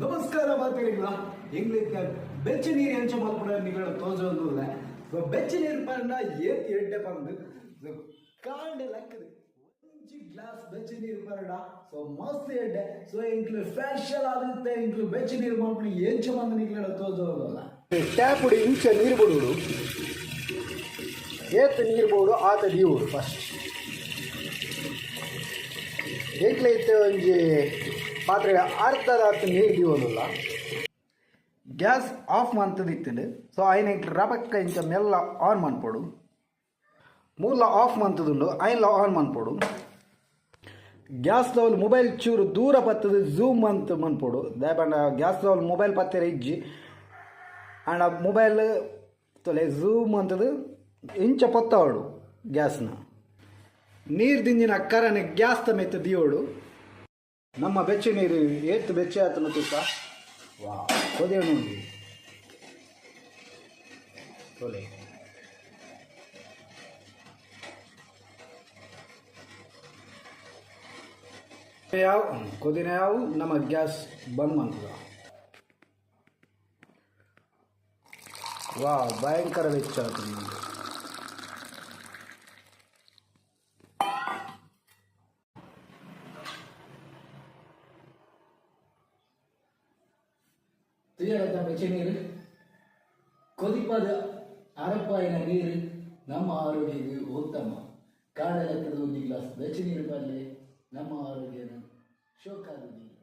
ನಮಸ್ಕಾರ ಮಾತಾಡಿಲ್ಲ ಇಂಗ್ಲಿಷ್ ಬೆಚ್ಚ ನೀರು ಹೆಂಚು ಮಾತ್ರ ನಿಗಳ ತೋಜೋದಿಲ್ಲ ಬೆಚ್ಚ ನೀರು ಪಂಡ ಏತ್ ಎಡ್ಡೆ ಬಂದು ಕಾಂಡೆ ಲಕ್ಕದು ಒಂಜಿ ಗ್ಲಾಸ್ ಬೆಚ್ಚ ನೀರು ಪರಡ ಸೊ ಮಸ್ತ್ ಎಡ್ಡೆ ಸೊ ಇಂಕ್ಲು ಫ್ಯಾಷಲ್ ಆಗುತ್ತೆ ಇಂಕ್ಲು ಬೆಚ್ಚ ನೀರು ಮಾಡ್ಬಿಡಿ ಹೆಂಚು ಬಂದು ನಿಗಳ ತೋಜೋದಿಲ್ಲ ಟ್ಯಾಪ್ ಬಿಡಿ ಇಂಚ ನೀರು ಬಿಡುವುದು ಏತ್ ನೀರು ಬೋಡು ಆತ ದೀವುಡು ಫಸ್ಟ್ ಎಂಕ್ಲೈತೆ ಒಂಜಿ ಪಾತ್ರೆ ಅರ್ಧ ರಾತ್ರಿ ನೀರು ದೀವಲ್ಲ ಗ್ಯಾಸ್ ಆಫ್ ಮಂತದಿತ್ತುಂಡು ಸೊ ಆಯ್ನ ರಬಕ್ಕ ಇಂಚ ಮೆಲ್ಲ ಆನ್ ಮನ್ಪೊಡು ಮೂಲ ಆಫ್ ಮಂತದುಂಡು ಆಯ್ಲ ಆನ್ ಮನ್ಪೊಡು ಗ್ಯಾಸ್ ಲವಲ್ ಮೊಬೈಲ್ ಚೂರು ದೂರ ಪತ್ತದ ಝೂಮ್ ಅಂತ ಮನ್ಪೋಡು ದಾಯಪಂಡ ಗ್ಯಾಸ್ ಲವಲ್ ಮೊಬೈಲ್ ಪತ್ತೆರೆ ಇಜ್ಜಿ. ಆಂಡ ಮೊಬೈಲ್ ತೊಲೆ ಝೂಮ್ ಅಂತದು ಇಂಚ ಪತ್ತವಳು ಗ್ಯಾಸ್ನ. ನೀರು ದಿಂಜಿನ ಕರನೆ ಗ್ಯಾಸ್ ತಮೆತ್ತ ದಿಯೋಳು ನಮ್ಮ ಬೆಚ್ಚ ನೀರು ಏತ್ ಬೆಚ್ಚ ಆತನ ತೂಕ ವಾ, ಹೋದೇವು ನೋಡಿ. ತೋಲೆ ಯಾವ, ಕೊದಿನ ಯಾವ, ನಮ್ಮ ಗ್ಯಾಸ್ ಬಂದ್ ಮಾಡ್ತದ ವಾ, ಭಯಂಕರ ವೆಚ್ಚ ಆಯ್ತು ನಮಗೆ ತಿಳಿಯದ ಬೆಚ್ಚ ನೀರು ಕೊದಿಪದ ಅರಪಾಯಿನ ನೀರು ನಮ್ಮ ಆರೋಗ್ಯಕ್ಕೆ ಉತ್ತಮ ಕಾಡ ಲೆಕ್ಕದ ಒಂದು ಗ್ಲಾಸ್ ಬೆಚ್ಚ ನೀರು ಬರಲಿ ನಮ್ಮ ಆರೋಗ್ಯನ ಶೋಕಾಗುವುದಿಲ್ಲ